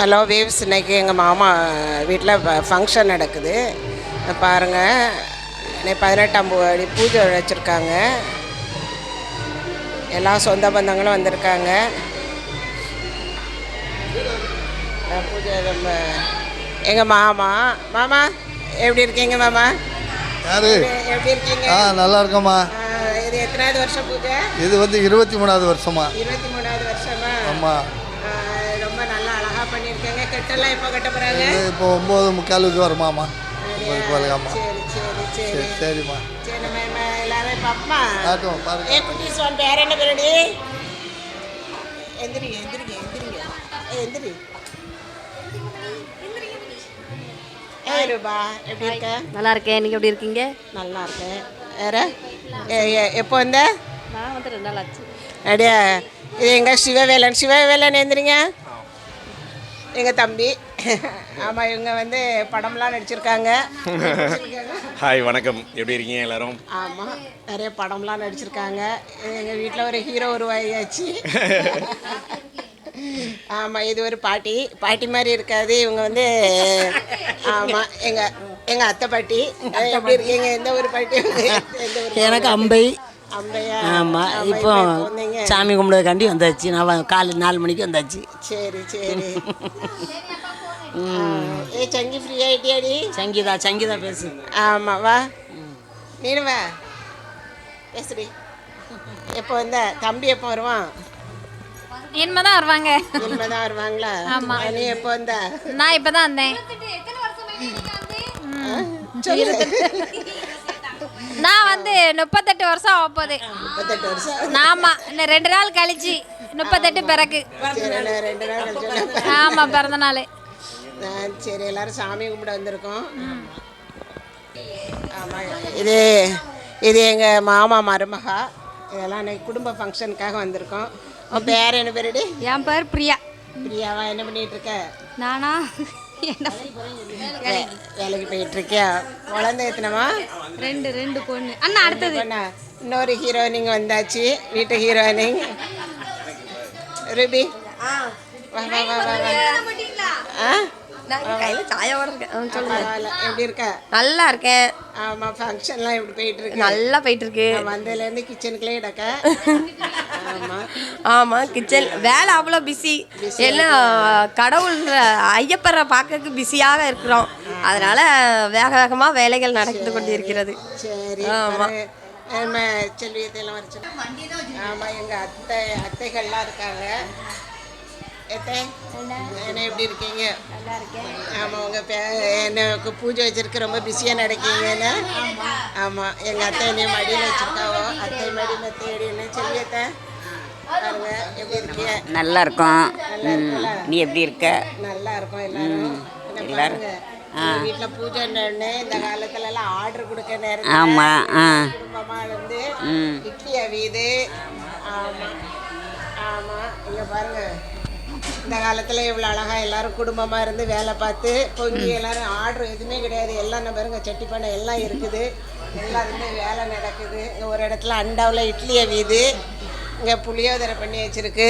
Hello waves இன்னைக்கு எங்கள் மாமா வீட்டில் ஃபங்க்ஷன் நடக்குது. பாருங்கள் இன்னைக்கு பதினெட்டாம் அடி பூஜை வச்சுருக்காங்க. எல்லா சொந்த பந்தங்களும் வந்திருக்காங்க. பூஜை ரொம்ப எங்கள் மாமா மாமா எப்படி இருக்கீங்க மாமா? யாரு? எப்படி- இருக்கீங்க? ஆ நல்லா இருக்கம்மா. இது எத்தனாவது வருஷம் பூஜை? இது வந்து இருபத்தி மூணாவது வருஷமா இருபத்தி மூணாவது வருஷமா? ஆமாம் அஹ் ரொம்ப நல்லா அழகாக பண்ணியிருக்கீங்க கெட்டெல்லாம் எப்போ கட்ட போகிறாங்க இப்போ ஒம்பது முக்காலுக்கு வருமாம்மா ஒம்பது சரி சரி சரி. சரி சரிம்மா. சரி நம்ம எல்லாரும் பாருங்க ஏ குட்டீஸ் ஒன் பேர் என்ன பேரடி எந்திரிங்க எந்திரிங்க எந்திரிங்க. ஏ எந்திரி. ஏ ரூபா எப்படி இருக்க? நல்லா இருக்கேன் நீங்கள் எப்படி இருக்கீங்க? நல்லா இருக்கேன் வேற எப்போ வந்த? நான் வந்து ரெண்டு நாள் ஆச்சு. அப்படியா? இது எங்கள் சிவவேலன் சிவவேலன் எந்திரிங்க. எங்கள் தம்பி. ஆமாம் இவங்க வந்து படம்லாம் நடிச்சிருக்காங்க. ஹாய் வணக்கம். எப்படி இருக்கீங்க எல்லாரும்? ஆமாம் நிறைய படம்லாம் நடிச்சிருக்காங்க. எங்கள் வீட்டில் ஒரு ஹீரோ உருவாகியாச்சு. ஆமாம் இது ஒரு பாட்டி. பாட்டி மாதிரி இருக்காது. இவங்க வந்து ஆமாம் எங்கள் எங்கள் அத்தை பாட்டி. எப்படி இருக்கீங்க? எந்த ஒரு பாட்டி? எந்த ஒரு எனக்கு அம்பை. ஆமாம் ஆமா, இப்போ சாமி கும்பிடுறதுக்காண்டி வந்தாச்சு. நான் காலை நாலு மணிக்கு வந்தாச்சு. சரி சரி. ஆ, ஏ சங்கி ஃப்ரீ ஆகிட்டியாடி சங்கீதா சங்கீதா பேசு. ஆமாம் வா. நீனு வா. பேசுடி. எப்போ வந்த? தம்பி எப்போ வருவான்? இனிமே தான் வருவாங்க. இனிமே தான் வருவாங்களா? ஆமா. நீ எப்போ வந்த? நான் இப்போ தான் வந்தேன் முப்பத்தெட்டு வருஷம் ஆக போகுது. முப்பத்தெட்டு வருஷம். ஆமா இன்னும் ரெண்டு நாள் கழிச்சு முப்பத்தெட்டு பிறகு. ரெண்டு நாள் கழிச்சு. ஆமாம் பிறந்த நாள். சரி எல்லாரும் சாமி கும்பிட வந்திருக்கோம். இது இது எங்கள் மாமா மருமகா. இதெல்லாம் இன்னைக்கு குடும்ப ஃபங்க்ஷனுக்காக வந்திருக்கோம். உன் பேர் என்ன பேருடி என் பேர் பிரியா. பிரியாவா? என்ன பண்ணிட்டு இருக்க? நானா? வேலைக்கு போயிட்டு இருக்கியா குழந்தை எத்தனமா? ரெண்டு ரெண்டு பொண்ணு. அண்ணா அடுத்தது? இன்னொரு ஹீரோயினிங் வந்தாச்சு. வீட்டு ஹீரோயினிங் ரூபி. எப்படி இருக்க? நல்லா இருக்கேன். ஆமாம் ஃபங்க்ஷன்லாம் எப்படி போயிட்டு இருக்கு நல்லா போயிட்டு இருக்கு வந்ததுலேருந்து கிச்சனுக்குள்ளே இடக்க ஆமாம் ஆமாம் கிச்சன். வேலை அவ்வளோ பிஸி எல்லாம் கடவுள் ஐயப்பரை பார்க்கறதுக்கு பிஸியாக இருக்கிறோம். அதனால வேக வேகமாக வேலைகள் நடந்து கொண்டு இருக்கிறது சரி ஆமா. பாரு, நம்ம செல்வியத்தையெல்லாம் வச்சு ஆமாம் எங்கள் அத்தை அத்தைகள்லாம் இருக்காங்க. என்ன எப்படி இருக்கீங்க? நல்லா இருக்கேன் ஆமாம் உங்கள் பே எனக்கு பூஜை வச்சிருக்க ரொம்ப பிஸியாக நடக்கீங்கன்னு. ஆமாம் எங்கள் அத்தை என்னைய மடியில் வச்சுருக்காவோ அத்தை மடி மெத்தை அடின்னு செல்வியத்தை பாருங்க எப்படி இருக்கீங்க நல்லா இருக்கோம் இருக்குல்ல? நீ எப்படி இருக்க நல்லா இருக்கும் எல்லாரும் எல்லாரும். வீட்ல பூஜை இந்த காலத்துல எல்லாம் ஆர்டர் கொடுக்க நேரம் ஆமா. ஆ. குடும்பமா இருந்து ம். இட்லி அவியுது ஆமா. ஆமா. இங்க பாருங்க. இந்த காலத்துல இவ்வளவு அழகா எல்லாரும் குடும்பமா இருந்து வேலை பார்த்து பொங்கி எல்லாரும் ஆர்டர் எதுவுமே கிடையாது. எல்லாம் நம்ம பாருங்க சட்டி பண்ணை எல்லாம் இருக்குது. எல்லாருமே வேலை நடக்குது. இங்க ஒரு இடத்துல அண்டாவில் இட்லி அவியுது இங்கே புளியோதரை பண்ணி வச்சிருக்கு.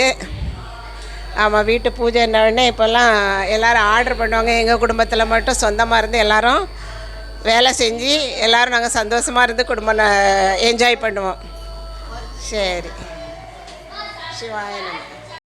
ஆமாம் வீட்டு பூஜை உடனே இப்போல்லாம் எல்லோரும் ஆர்டர் பண்ணுவாங்க. எங்கள் குடும்பத்தில் மட்டும் சொந்தமாக இருந்து எல்லோரும் வேலை செஞ்சு எல்லோரும் நாங்கள் சந்தோஷமாக இருந்து குடும்பம் என்ஜாய் பண்ணுவோம். சரி. சிவாய